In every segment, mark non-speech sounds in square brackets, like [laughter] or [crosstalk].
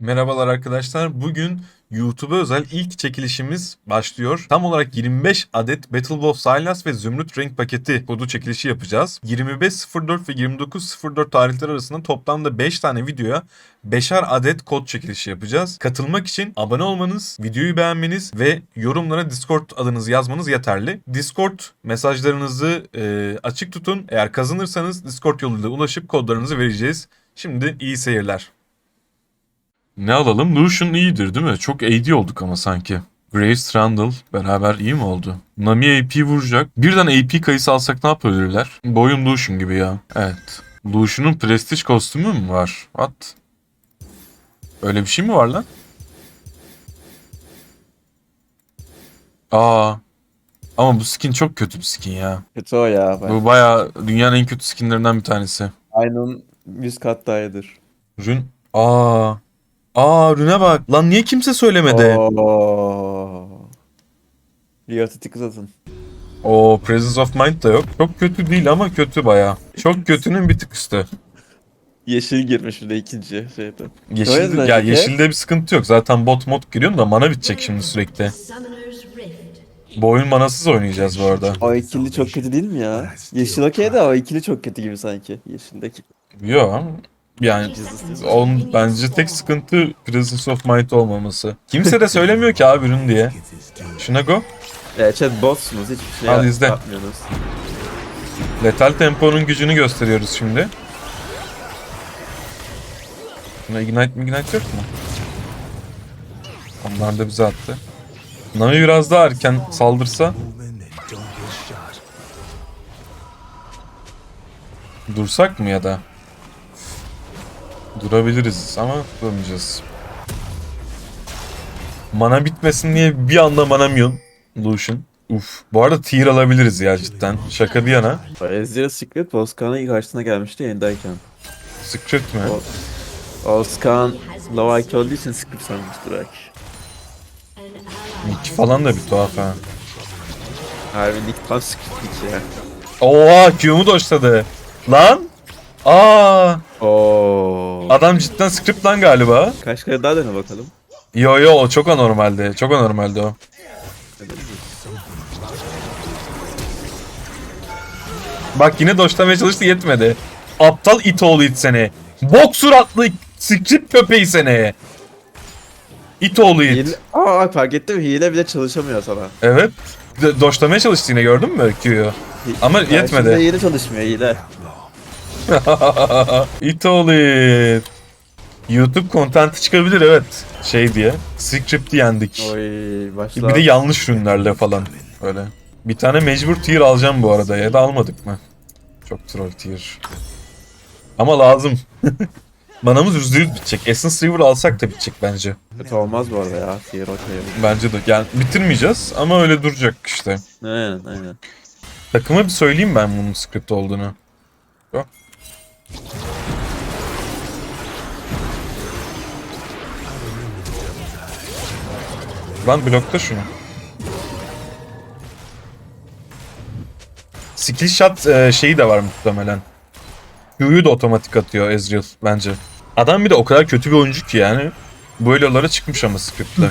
Merhabalar arkadaşlar. Bugün YouTube'a özel ilk çekilişimiz başlıyor. Tam olarak 25 adet Battle of Silas ve Zümrüt renk paketi kodu çekilişi yapacağız. 25.04 ve 29.04 tarihleri arasında toplamda 5 tane videoya 5'er adet kod çekilişi yapacağız. Katılmak için abone olmanız, videoyu beğenmeniz ve yorumlara Discord adınızı yazmanız yeterli. Discord mesajlarınızı e, açık tutun. Eğer kazanırsanız Discord yoluyla ulaşıp kodlarınızı vereceğiz. Şimdi iyi seyirler. Ne alalım? Lucian iyidir değil mi? Çok AD olduk ama sanki. Graves Randall beraber iyi mi oldu? Nami AP vuracak. Birden AP kayısı alsak ne yapabilirler? Boyum Lucian gibi ya. Evet. Lucian'ın Prestige kostümü mü var? What? Öyle bir şey mi var lan? Aa. Ama bu skin çok kötü bir skin ya. Kötü o ya. Ben. Bu bayağı dünyanın en kötü skinlerinden bir tanesi. Aynen 100 kat daha iyidir. Aa. Aa rüne bak. Lan niye kimse söylemedi? Oo. Riot'u tık uzatın. O Presence of Mind da yok. Çok kötü değil ama kötü baya. Çok kötünün bir tık üstü. Yeşil girmiş bir de ikinci şeyde. Yeşil, ya mi? yeşilde bir sıkıntı yok. Zaten bot mod giriyorsun da mana bitecek şimdi sürekli. Bu oyun manasız oynayacağız bu arada. O ikili çok kötü değil mi ya? Yeşil okey de o ikili çok kötü gibi sanki. Yeşildeki. Yok. Yani onun bence tek sıkıntı Presence of Mind olmaması. Kimse de söylemiyor ki abi ürün diye. Şuna go. Ya chat bosssunuz hiçbir şey Al yap- izle. yapmıyorsunuz. Letal temponun gücünü gösteriyoruz şimdi. Buna ignite mi ignite yok mu? Onlar da bize attı. Nami biraz daha erken saldırsa. Dursak mı ya da? Durabiliriz ama duramayacağız. Mana bitmesin diye bir anda manamıyorsun Lucian. Uf. Bu arada tier alabiliriz ya cidden. Şaka bir yana. Ezreal Secret Volskan'a ilk karşısına gelmişti yayındayken. Secret mi? Low IQ olduğu için Secret sanmıştır belki. Nick falan da bir tuhaf ha. Harbi Nick tam Secret'lik ya. Oha Q'mu doşladı. Lan. Aa, Oo. adam cidden script lan galiba. Kaç kere daha dene bakalım. Yo yo o çok anormaldi. Çok anormaldi o. Bak yine doşlamaya çalıştı yetmedi. Aptal it oğlu it seni. Bok suratlı script köpeği seni. İt oğlu it. Hile... Aa fark ettim hile bile çalışamıyor sana. Evet. Do- Doşlamaya çalıştı yine gördün mü Q'yu? Ama Karşında yetmedi. hile çalışmıyor hile. [laughs] it oğlu it. YouTube kontenti çıkabilir evet. Şey diye. Script'i yendik. Oy başla. Bir de yanlış ürünlerle falan. Öyle. Bir tane mecbur tier alacağım bu arada ya da almadık mı? Çok troll tier. Ama lazım. [laughs] Manamız %100 bitecek. Essence River alsak da bitecek bence. Kötü olmaz bu arada ya. Tier okey. Bence de. Yani bitirmeyeceğiz ama öyle duracak işte. Aynen aynen. Takıma bir söyleyeyim ben bunun script olduğunu. Yok. Lan blokta şunu. Skill shot e, şeyi de var muhtemelen. Q'yu da otomatik atıyor Ezreal bence. Adam bir de o kadar kötü bir oyuncu ki yani. Bu elolara çıkmış ama script'te.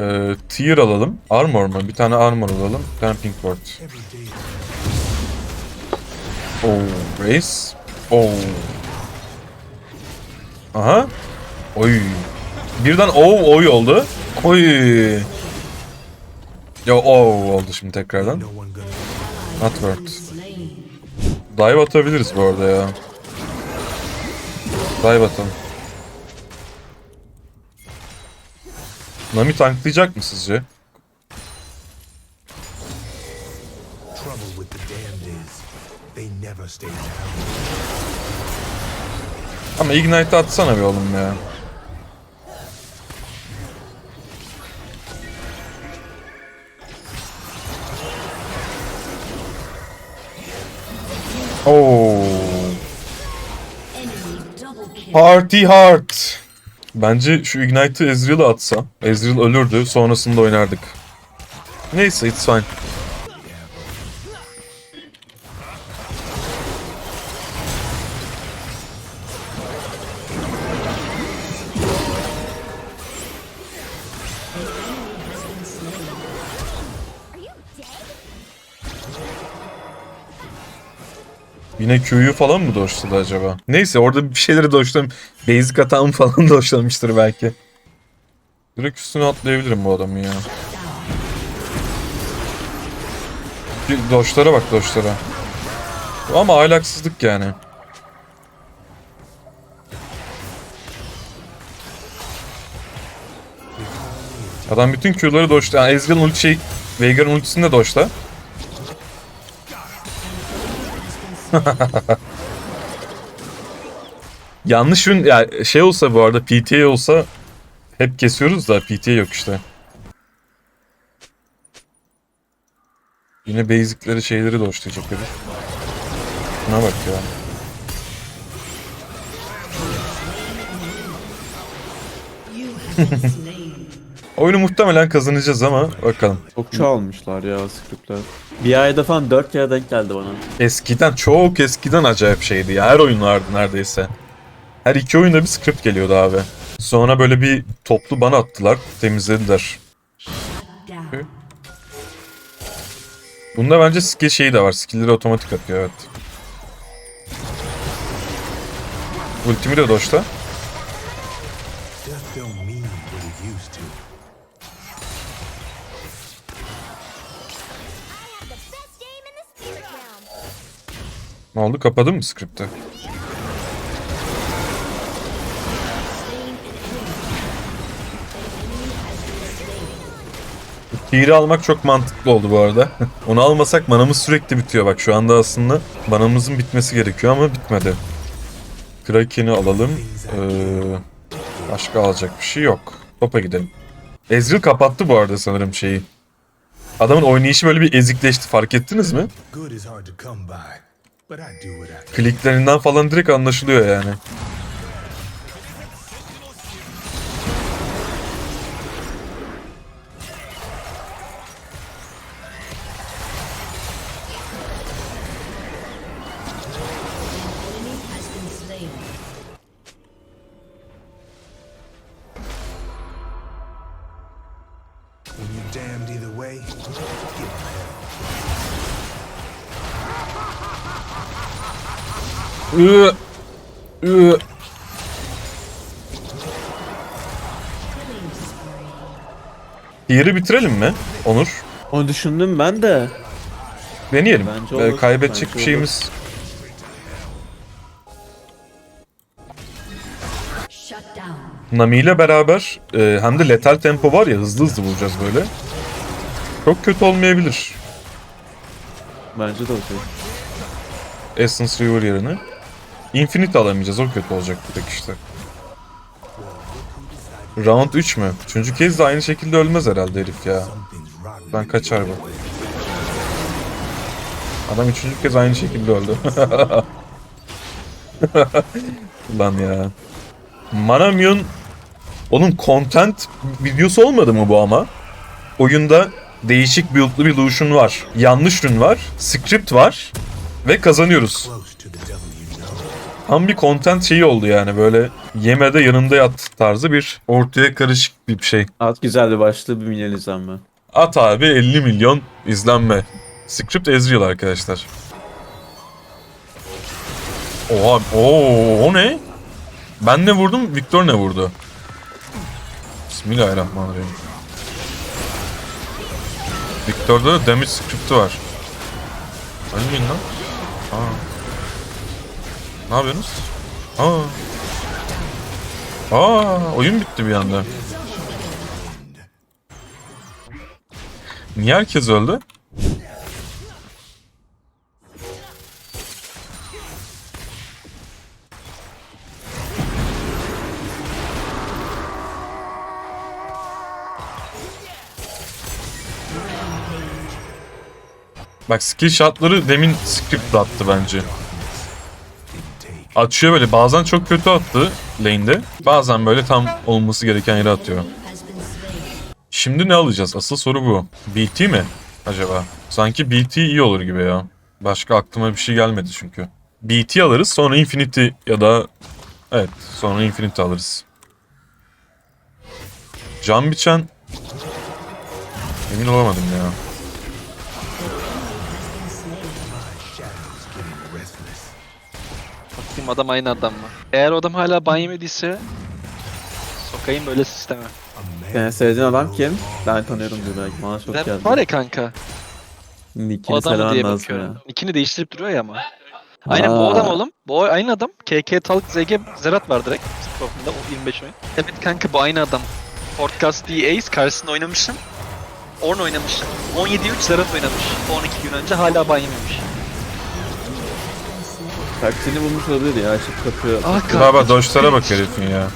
E, tier alalım. Armor mu? Bir tane armor alalım. Bir tane pink ward. Oh, race. Oh. Aha. Oy. Birden oh oy oldu. Oy. Ya oh oldu şimdi tekrardan. Not. Slain. Dive atabiliriz bu arada ya. Dive atalım. Nami tanklayacak mı sizce? Ama Ignite atsana bir oğlum ya. Oo. Party hard. Bence şu Ignite'ı Ezreal'a atsa. Ezreal ölürdü sonrasında oynardık. Neyse it's fine. Yine Q'yu falan mı doşladı acaba? Neyse orada bir şeyleri doşlam. Basic hatam falan [laughs] doşlamıştır belki. Direkt üstüne atlayabilirim bu adamı ya. Doşlara bak doşlara. Ama ahlaksızlık yani. Adam bütün Q'ları doştu. Yani Ezreal'ın ulti şey, Veigar'ın ultisini de doşta. [laughs] Yanlış ürün, yani şey olsa bu arada PTA olsa hep kesiyoruz da PTA yok işte. Yine basic'leri şeyleri doşlayacak herif. Şuna bak ya. [laughs] Oyunu muhtemelen kazanacağız ama bakalım. Çok çoğalmışlar ya scriptler. Bir ayda falan 4 kere denk geldi bana. Eskiden çok eskiden acayip şeydi ya. Her oyun vardı neredeyse. Her iki oyunda bir script geliyordu abi. Sonra böyle bir toplu bana attılar. Temizlediler. Bunda bence skill şeyi de var. Skill'leri otomatik atıyor evet. Ultimi de doşta. Ne oldu? Kapadın mı script'i? Tiri almak çok mantıklı oldu bu arada. [laughs] Onu almasak manamız sürekli bitiyor. Bak şu anda aslında manamızın bitmesi gerekiyor ama bitmedi. Kraken'i alalım. Ee, başka alacak bir şey yok. Topa gidelim. Ezreal kapattı bu arada sanırım şeyi. Adamın oynayışı böyle bir ezikleşti fark ettiniz mi? Kliklerinden falan direkt anlaşılıyor yani. Damned either way, Iı, ıı. Tier'i bitirelim mi? Onur. Onu düşündüm ben de. Deneyelim. Bence Ee, olur, kaybedecek bence bir şeyimiz. Nami ile beraber e, hem de letal tempo var ya hızlı hızlı vuracağız böyle. Çok kötü olmayabilir. Bence de okey. Essence River yerine. Infinite alamayacağız o kötü olacak bir tek işte. Round 3 mü? Üçüncü kez de aynı şekilde ölmez herhalde herif ya. Ben kaçar bu. Adam üçüncü kez aynı şekilde öldü. [laughs] Lan ya. Manamyun onun content videosu olmadı mı bu ama? Oyunda değişik build'lu bir Lucian var. Yanlış rün var. Script var. Ve kazanıyoruz. Tam bir content şeyi oldu yani böyle yemede yanında yat tarzı bir ortaya karışık bir şey. At güzel bir başlığı bir milyon izlenme. At abi 50 milyon izlenme. Script Ezreal arkadaşlar. Oha, oo, o ne? Ben ne vurdum, Victor ne vurdu? Bismillahirrahmanirrahim. Victor'da da damage script'i var. Ölmeyin lan. Aa. Ne yapıyorsunuz? Aa. Aa, oyun bitti bir anda. Niye herkes öldü? Bak skill shotları demin script attı bence. Açıyor böyle bazen çok kötü attı lane'de. Bazen böyle tam olması gereken yere atıyor. Şimdi ne alacağız? Asıl soru bu. BT mi acaba? Sanki BT iyi olur gibi ya. Başka aklıma bir şey gelmedi çünkü. BT alırız sonra Infinity ya da evet sonra Infinity alırız. Can biçen emin olamadım ya. Bakayım adam aynı adam mı? Eğer adam hala ban yemediyse sokayım böyle sisteme. Senin sevdiğin adam kim? Ben tanıyorum diyor belki. Bana çok Ben geldi. var ya kanka. Nickini O adam mı diye lazım bakıyorum. ya. Nickini değiştirip duruyor ya ama. Aynen bu Aa. adam oğlum. Bu aynı adam. KK Talk ZG Zerat var direkt. Profilde o 25 oyun. Evet kanka bu aynı adam. Podcast diye Ace karşısında oynamışım. Orn oynamışım. 17-3 Zerat oynamış. 12 gün önce hala ban yememiş. Taktiğini bulmuş olabilir ya. Açıp kapıyor. Ah Baba doşlara bak herifin ya.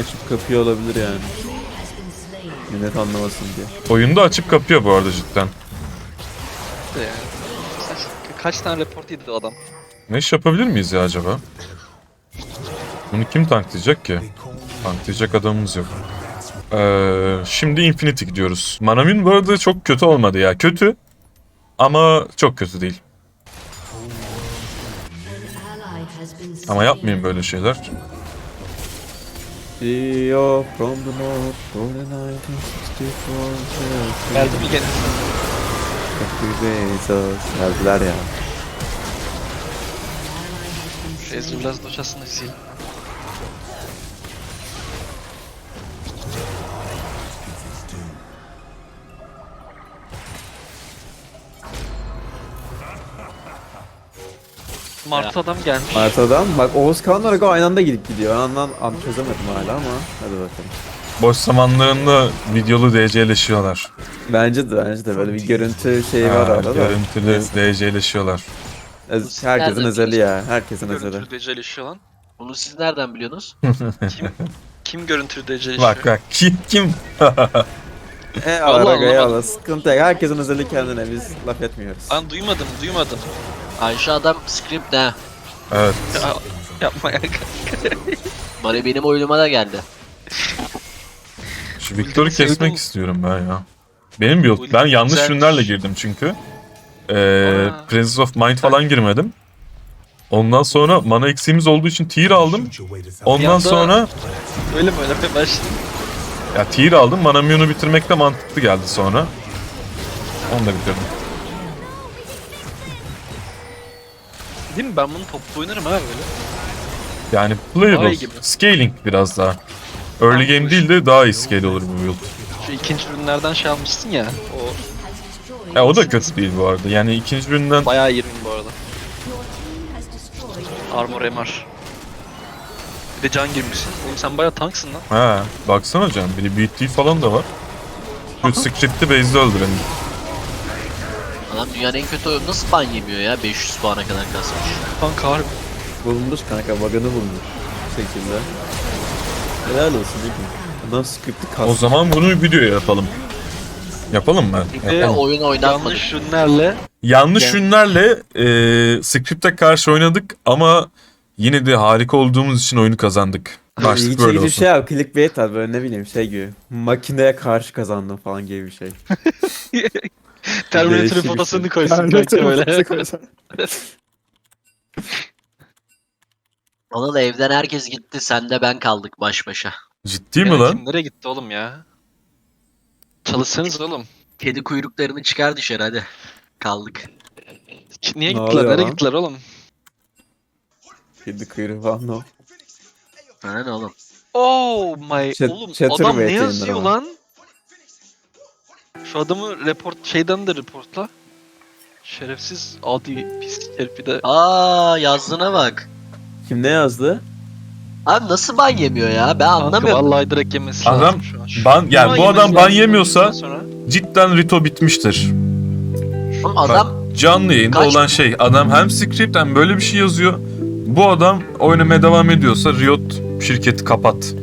Açıp kapıyor olabilir yani. Millet anlamasın diye. Oyunda açıp kapıyor bu arada cidden. yani. Kaç- Kaç tane report yedi o adam? Ne iş yapabilir miyiz ya acaba? Bunu kim tanklayacak ki? Tanklayacak adamımız yok. Ee, şimdi Infinity gidiyoruz. Manamin bu arada çok kötü olmadı ya. Kötü ama çok kötü değil. Ama yapmayın böyle şeyler. CEO from the north for the 1964 Geldi gene? Happy Bezos Geldiler ya. Ezreal biraz doçasını sil. Martı adam gelmiş. Marta'dan bak Oğuz Kağan'la Rago aynı anda gidip gidiyor. Ben Anlam an çözemedim hala ama hadi bakalım. Boş zamanlarında videolu DC'leşiyorlar. Bence de bence de böyle bir görüntü şeyi var Ha, orada da. görüntülü DC'leşiyorlar. Ez- herkesin Nerede özeli ya. Herkesin özeli. Görüntülü deceleşiyor lan. Bunu siz nereden biliyorsunuz? [laughs] Kim, kim görüntülü deceleşiyor? Bak bak kim kim? [laughs] E Allah Allah. Allah sıkıntı yok. Herkesin özeli kendine biz laf etmiyoruz. Lan duymadım duymadım. Ayşe adam script ne? Evet. Ya, yapma ya. Bari benim oyunuma da geldi. Şu Victor'u Sevdim. kesmek istiyorum ben ya. Benim build. Bu Ben yanlış güzelmiş. ürünlerle girdim çünkü. Ee. Presence of Mind falan girmedim. Ondan sonra mana eksiğimiz olduğu için tier aldım. Ondan sonra Öyle mi oynamaya başladın? ya tier aldım. Mana Mune'u bitirmek de mantıklı geldi sonra. Onu da bitirdim. Değil mi? Ben bunu toplu oynarım ha böyle. Yani Daha playable. gibi. Scaling biraz daha. Early game değil de daha iyi scale olur bu build. Şu ikinci ürünlerden şey almışsın ya. O Ya o da kötü değil bu arada. Yani ikinci üründen bayağı iyi ürün bu arada. Armor MR. Bir de can girmişsin. Oğlum sen bayağı tanksın lan. Ha, baksana can. Bir de BT falan da var. Şu script'i base'de öldürelim. Dünyanın en kötü oyunu nasıl ban yemiyor ya? 500 puana kadar kasmış. Kanka harbi. Bulmuş kanka bug'ını bulmuş. Bu şekilde. Helal olsun değil mi? Adam script'i O kastı. zaman bunu videoya yapalım. Yapalım mı? Ve Yapalım. oyun oynanmadı. Yanlış ürünlerle Yanlış Yani- ürünlerle e, script'e karşı oynadık ama yine de harika olduğumuz için oyunu kazandık. Başlık böyle olsun. şey abi clickbait abi böyle ne bileyim şey gibi. Makineye karşı kazandım falan gibi bir şey. [laughs] [laughs] Terminator'ın Değişik şey. koysun kanka Terminator'ın böyle. fotosunu koysun. [laughs] Ona da evden herkes gitti. Sen de ben kaldık baş başa. Ciddi mi lan? Kim nereye gitti oğlum ya? Çalışsanız oğlum. Kedi kuyruklarını çıkar dışarı hadi. Kaldık. Niye Ne gittiler? oluyor Nereye lan? gittiler oğlum? Kedi kuyruğu falan o. Bana ne oğlum? Oh my Chat- oğlum adam ne yazıyor ama. lan? Şu adamı report şeyden de reportla. Şerefsiz adi pis herif bir de. Aa yazdığına bak. Kim ne yazdı? Abi nasıl ban yemiyor ya? Ben Kanka anlamıyorum. vallahi direkt yemesi Adam lazım şu an. Şu- ban- yani bu yemesi adam ban lazım yemiyorsa- sonra. Cidden Rito bitmiştir. Oğlum adam Canlı yayında Kaç- olan şey. Adam hem script hem böyle bir şey yazıyor. Bu adam oynamaya devam ediyorsa Riot şirketi kapat.